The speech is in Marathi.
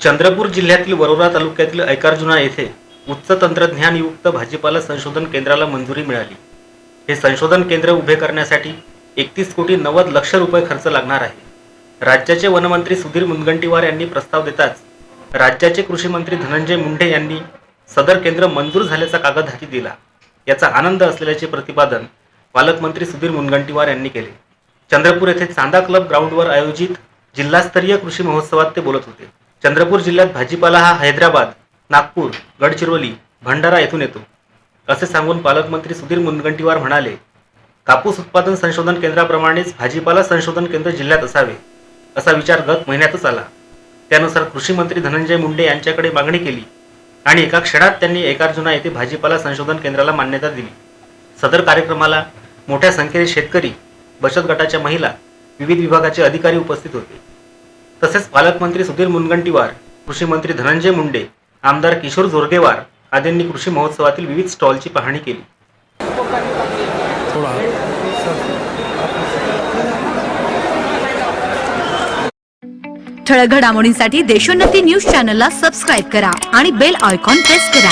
चंद्रपूर जिल्ह्यातील वरोरा तालुक्यातील ऐकार्जुना येथे उच्च तंत्रज्ञानयुक्त भाजीपाला संशोधन केंद्राला मंजुरी मिळाली. हे संशोधन केंद्र उभे करण्यासाठी एकतीस कोटी नव्वद लक्ष रुपये खर्च लागणार आहे. राज्याचे वनमंत्री सुधीर मुनगंटीवार यांनी प्रस्ताव देताच राज्याचे कृषी मंत्री धनंजय मुंडे यांनी सदर केंद्र मंजूर झाल्याचा कागद हाती दिला. याचा आनंद असलेल्याचे प्रतिपादन पालकमंत्री सुधीर मुनगंटीवार यांनी केले. चंद्रपूर येथे चांदा क्लब ग्राउंडवर आयोजित जिल्हास्तरीय कृषी महोत्सवात ते बोलत होते. चंद्रपूर जिल्ह्यात भाजीपाला हा हैदराबाद नागपूर गडचिरोली भंडारा येथून येतो. असे सांगून पालकमंत्री सुधीर मुनगंटीवार म्हणाले कापूस उत्पादन संशोधन केंद्राप्रमाणेच भाजीपाला संशोधन केंद्र जिल्ह्यात असावे असा विचार गत महिन्यातच आला. त्यानुसार कृषी मंत्री धनंजय मुंडे यांच्याकडे मागणी केली आणि एका क्षणात त्यांनी एकार्जुना येथे भाजीपाला संशोधन केंद्राला मान्यता दिली. सदर कार्यक्रमाला मोठ्या संख्येने शेतकरी बचत गटाच्या महिला विविध विभागाचे अधिकारी उपस्थित होते. तसेच पालकमंत्री सुधीर मुनगंटीवार कृषी मंत्री धनंजय मुंडे आमदार किशोर जोरगेवार आदींनी कृषी महोत्सवातील विविध स्टॉलची पाहणी केली. थोडा ठळक घडामोडींसाठी देशोन्नती न्यूज चॅनलला सबस्क्राईब करा आणि बेल आयकॉन प्रेस करा.